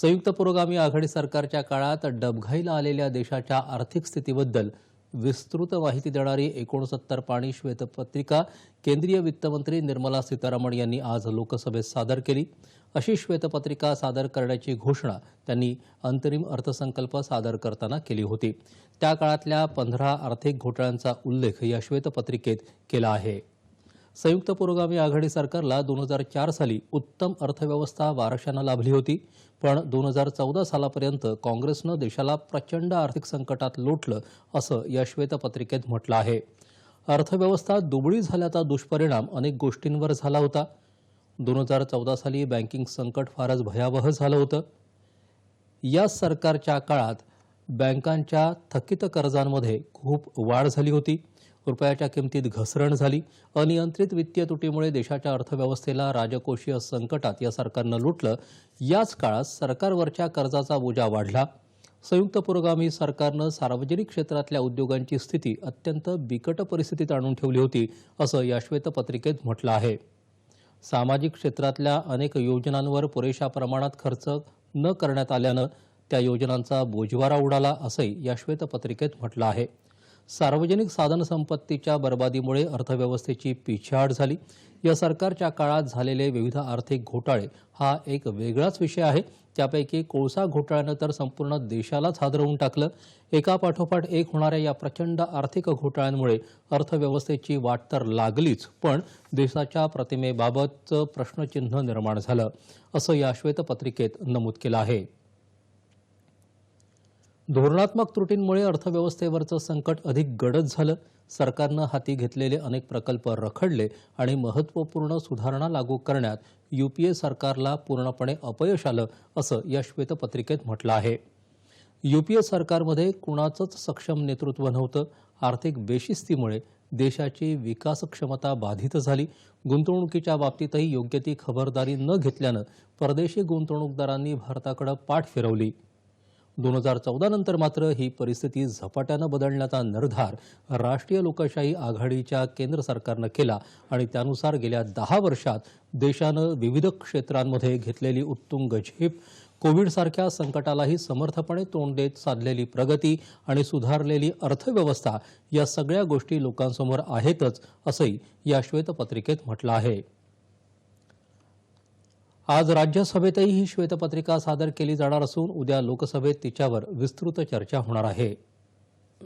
संयुक्त पुरोगामी आघाडी सरकारच्या काळात डबघाईला आलेल्या देशाच्या आर्थिक स्थितीबद्दल विस्तृत माहिती देणारी एकोणसत्तर पाणी श्वेतपत्रिका केंद्रीय वित्तमंत्री निर्मला सीतारामन यांनी आज लोकसभेत सादर केली. अशी श्वेतपत्रिका सादर करण्याची घोषणा त्यांनी अंतरिम अर्थसंकल्प सादर करताना केली होती. त्या काळातल्या पंधरा आर्थिक घोटाळ्यांचा उल्लेख या श्वेतपत्रिकेत केला आहे. संयुक्त पुरोगामी आघाडी सरकारला दोन हजार चार साली उत्तम अर्थव्यवस्था वारशानं लाभली होती. पण दोन हजार चौदा सालापर्यंत काँग्रेसनं देशाला प्रचंड आर्थिक संकटात लोटलं असं या श्वेतपत्रिकेत म्हटलं आहे. अर्थव्यवस्था दुबळी झाल्याचा दुष्परिणाम अनेक गोष्टींवर झाला होता. दोन हजार चौदा साली बँकिंग संकट फारच भयावह झालं होतं. या सरकारच्या काळात बँकांच्या थकित कर्जांमध्ये खूप वाढ झाली होती. रुपयाच्या किमतीत घसरण झाली. अनियंत्रित वित्तीय तुटीमुळे देशाच्या अर्थव्यवस्थेला राजकोषीय संकटात या सरकारनं लुटलं. याच काळात सरकारवरच्या कर्जाचा बोजा वाढला. संयुक्त पुरोगामी सरकारनं सार्वजनिक क्षेत्रातल्या उद्योगांची स्थिती अत्यंत बिकट परिस्थितीत आणून ठेवली होती असं या श्वेतपत्रिकेत म्हटलं आहे. सामाजिक क्षेत्रातल्या अनेक योजनांवर पुरेशा प्रमाणात खर्च न करण्यात आल्यानं त्या योजनांचा बोजवारा उडाला असंही या श्वेतपत्रिकेत म्हटलं आहे. सार्वजनिक साधनसंपत्तीच्या बर्बादीमुळे अर्थव्यवस्थेची पिछेहाट झाली. या सरकारच्या काळात झालेले विविध आर्थिक घोटाळे हा एक वेगळाच विषय आहे. त्यापैकी कोळसा घोटाळ्यानं तर संपूर्ण देशालाच हादरवून टाकलं. एकापाठोपाठ एक होणाऱ्या या प्रचंड आर्थिक घोटाळ्यांमुळे अर्थव्यवस्थेची वाट तर लागलीच पण देशाच्या प्रतिमेबाबतचं प्रश्नचिन्ह निर्माण झालं असं या श्वेतपत्रिकेत नमूद केलं आहे. धोरणात्मक त्रुटींमुळे अर्थव्यवस्थेवरचं संकट अधिक गडद झालं. सरकारनं हाती घेतलेले अनेक प्रकल्प रखडले आणि महत्त्वपूर्ण सुधारणा लागू करण्यात युपीए सरकारला पूर्णपणे अपयश आलं असं या श्वेतपत्रिकेत म्हटलं आहे. युपीए सरकारमध्ये कुणाचंच सक्षम नेतृत्व नव्हतं. आर्थिक बेशिस्तीमुळे देशाची विकासक्षमता बाधित झाली. गुंतवणुकीच्या बाबतीतही योग्य ती खबरदारी न घेतल्यानं परदेशी गुंतवणूकदारांनी भारताकडे पाठ फिरवली. दोन हजार चौदा नंतर मात्र ही परिस्थिती झपाट्यानं बदलण्याचा निर्धार राष्ट्रीय लोकशाही आघाडीच्या केंद्र सरकारनं केला आणि त्यानुसार गेल्या दहा वर्षात देशानं विविध क्षेत्रांमध्ये घेतलेली उत्तुंग झेप कोविडसारख्या संकटालाही समर्थपणे तोंड देत साधलेली प्रगती आणि सुधारलेली अर्थव्यवस्था या सगळ्या गोष्टी लोकांसमोर आहेतच असंही या श्वेतपत्रिकेत म्हटलं आहे. आज राज्यसभेतही ही श्वेतपत्रिका सादर केली जाणार असून उद्या लोकसभेत तिच्यावर विस्तृत चर्चा होणार आहे.